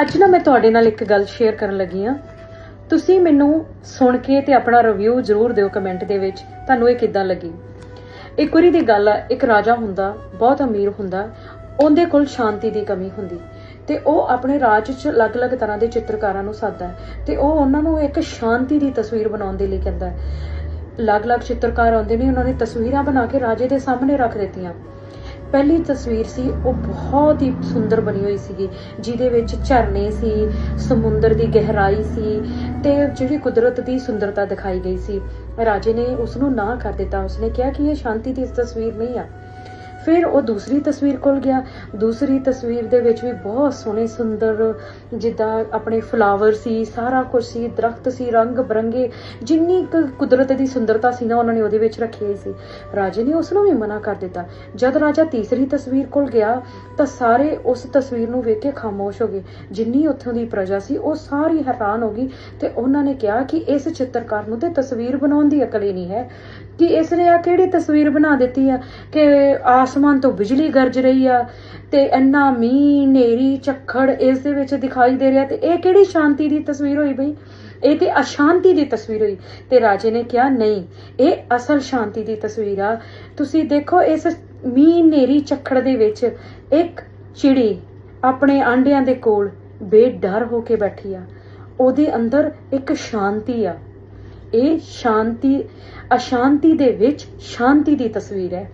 ਅੱਜ ਨਾ ਮੈਂ ਤੁਹਾਡੇ ਨਾਲ ਇੱਕ ਗੱਲ ਸ਼ੇਅਰ ਕਰਨ ਲੱਗੀ ਆ ਤੁਸੀਂ ਮੈਨੂੰ ਸੁਣ ਕੇ ਤੇ ਆਪਣਾ ਰਿਵਿਊ ਜ਼ਰੂਰ ਦਿਓ ਕਮੈਂਟ ਦੇ ਵਿੱਚ, ਤੁਹਾਨੂੰ ਇਹ ਕਿੱਦਾਂ ਲੱਗੀ? ਇੱਕ ਵਾਰੀ ਦੀ ਗੱਲ ਆ, ਇੱਕ ਰਾਜਾ ਹੁੰਦਾ, ਬਹੁਤ ਅਮੀਰ ਹੁੰਦਾ, ਉਹਦੇ ਕੋਲ ਸ਼ਾਂਤੀ ਦੀ ਕਮੀ ਹੁੰਦੀ ਤੇ ਉਹ ਆਪਣੇ ਰਾਜ 'ਚ ਅਲੱਗ-ਅਲੱਗ ਤਰ੍ਹਾਂ ਦੇ ਚਿੱਤਰਕਾਰਾਂ ਨੂੰ ਸੱਦਦਾ ਹੈ ਤੇ ਉਹ ਉਹਨਾਂ ਨੂੰ ਇੱਕ ਸ਼ਾਂਤੀ ਦੀ ਤਸਵੀਰ ਬਣਾਉਣ ਦੇ ਲਈ ਕਹਿੰਦਾ ਹੈ। ਅਲੱਗ-ਅਲੱਗ ਚਿੱਤਰਕਾਰ ਆਉਂਦੇ ਨੇ, ਉਹਨਾਂ ਨੇ ਤਸਵੀਰਾਂ ਬਣਾ ਕੇ ਰਾਜੇ ਦੇ ਸਾਹਮਣੇ ਰੱਖ ਦਿੱਤੀਆਂ। ਪਹਿਲੀ ਤਸਵੀਰ ਸੀ, ਉਹ ਬਹੁਤ ਹੀ ਸੁੰਦਰ ਬਣੀ ਹੋਈ ਸੀਗੀ, ਜਿਹਦੇ ਵਿੱਚ ਝਰਨੇ ਸੀ, ਸਮੁੰਦਰ ਦੀ ਗਹਿਰਾਈ ਸੀ ਤੇ ਜਿਹੜੀ ਕੁਦਰਤ ਦੀ ਸੁੰਦਰਤਾ ਦਿਖਾਈ ਗਈ ਸੀ। ਰਾਜੇ ਨੇ ਉਸ ਨੂੰ ਨਾ ਕਰ ਦਿੱਤਾ, ਉਸਨੇ ਕਿਹਾ ਕਿ ਇਹ ਸ਼ਾਂਤੀ ਦੀ ਤਸਵੀਰ ਨਹੀਂ ਆ। ਫਿਰ ਉਹ ਦੂਸਰੀ ਤਸਵੀਰ ਕੋਲ ਗਿਆ। ਦੂਸਰੀ ਤਸਵੀਰ ਦੇ ਵਿੱਚ ਵੀ ਬਹੁਤ ਸੋਹਣੇ, ਸੁੰਦਰ ਜਿੱਦਾਂ ਆਪਣੇ ਫਲਾਵਰ ਸੀ, ਸਾਰਾ ਕੁਝ ਸੀ, ਦਰਖਤ ਸੀ, ਰੰਗ ਬਰੰਗੇ, ਜਿੰਨੀ ਕੁਦਰਤ ਦੀ ਸੁੰਦਰਤਾ ਸੀ ਨਾ, ਉਹਨਾਂ ਨੇ ਉਹਦੇ ਵਿੱਚ ਰੱਖੀ ਹੋਈ ਸੀ। ਰਾਜੇ ਨੇ ਉਸ ਨੂੰ ਵੀ ਮਨਾ ਕਰ ਦਿੱਤਾ। ਜਦ ਰਾਜਾ ਤੀਸਰੀ ਤਸਵੀਰ ਕੋਲ ਗਿਆ, ਤਾਂ ਸਾਰੇ ਉਸ ਤਸਵੀਰ ਨੂੰ ਵੇਖ ਕੇ ਖਾਮੋਸ਼ ਹੋ ਗਏ। ਜਿੰਨੀ ਉੱਥੋਂ ਦੀ ਪ੍ਰਜਾ ਸੀ, ਉਹ ਸਾਰੀ ਹੈਰਾਨ ਹੋ ਗਈ ਤੇ ਉਹਨਾਂ ਨੇ ਕਿਹਾ ਕਿ ਇਸ ਚਿੱਤਰਕਾਰ ਨੂੰ ਤੇ ਤਸਵੀਰ ਬਣਾਉਣ ਦੀ ਅਕਲ ਹੀ ਨਹੀਂ ਹੈ। ਕਿ ਇਸ ਨੇ ਆ ਕਿਹੜੀ ਤਸਵੀਰ ਬਣਾ ਦਿੱਤੀ ਆ? ਕਿ ਆਸਮਾਨ ਤੋਂ ਬਿਜਲੀ ਗਰਜ ਰਹੀ ਆ ਤੇ ਇੰਨਾ ਮੀਂਹ ਨੇਰੀ ਝੱਖੜ ਇਸ ਦੇ ਵਿੱਚ ਦਿਖਾਈ ਦੇ ਰਿਹਾ ਤੇ ਇਹ ਕਿਹੜੀ ਸ਼ਾਂਤੀ ਦੀ ਤਸਵੀਰ ਹੋਈ ਬਈ? ਇਹ ਤੇ ਅਸ਼ਾਂਤੀ ਦੀ ਤਸਵੀਰ ਹੋਈ ਤੇ ਰਾਜੇ ਨੇ ਕਿਹਾ, ਨਹੀਂ, ਇਹ ਅਸਲ ਸ਼ਾਂਤੀ ਦੀ ਤਸਵੀਰ ਆ। ਤੁਸੀਂ ਦੇਖੋ ਇਸ ਮੀਂਹ ਨੇਰੀ ਝੱਖੜ ਦੇ ਵਿੱਚ ਇੱਕ ਚਿੜੀ ਆਪਣੇ ਆਂਡਿਆਂ ਦੇ ਕੋਲ ਬੇਡਰ ਹੋ ਕੇ ਬੈਠੀ ਆ। ਉਹਦੇ ਅੰਦਰ ਇੱਕ ਸ਼ਾਂਤੀ ਆ। ਇਹ ਸ਼ਾਂਤੀ, ਅਸ਼ਾਂਤੀ ਦੇ ਵਿੱਚ ਸ਼ਾਂਤੀ ਦੀ ਤਸਵੀਰ ਹੈ।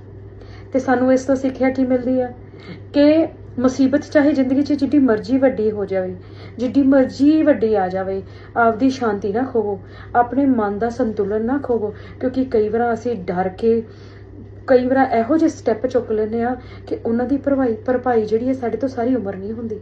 ਤੇ ਸਾਨੂੰ ਇਸ ਤੋਂ ਸਿੱਖਿਆ ਕੀ ਮਿਲਦੀ ਹੈ? ਕਿ ਮੁਸੀਬਤ ਚਾਹੇ ਜ਼ਿੰਦਗੀ 'ਚ ਜਿੱਡੀ ਮਰਜ਼ੀ ਵੱਡੀ ਹੋ ਜਾਵੇ, ਜਿੱਡੀ ਮਰਜ਼ੀ ਵੱਡੀ ਆ ਜਾਵੇ, ਆਪਦੀ ਸ਼ਾਂਤੀ ਨਾ ਖੋਵੋ, ਆਪਣੇ ਮਨ ਦਾ ਸੰਤੁਲਨ ਨਾ ਖੋਵੋ, ਕਿਉਂਕਿ ਕਈ ਵਾਰ ਅਸੀਂ ਡਰ ਕੇ, ਕਈ ਵਾਰ ਇਹੋ ਜਿਹੇ ਸਟੈਪ ਚੁੱਕ ਲੈਂਦੇ ਆ ਕਿ ਉਹਨਾਂ ਦੀ ਭਰਪਾਈ ਭਰਪਾਈ ਜਿਹੜੀ ਹੈ ਸਾਡੇ ਤੋਂ ਸਾਰੀ ਉਮਰ ਨਹੀਂ ਹੁੰਦੀ।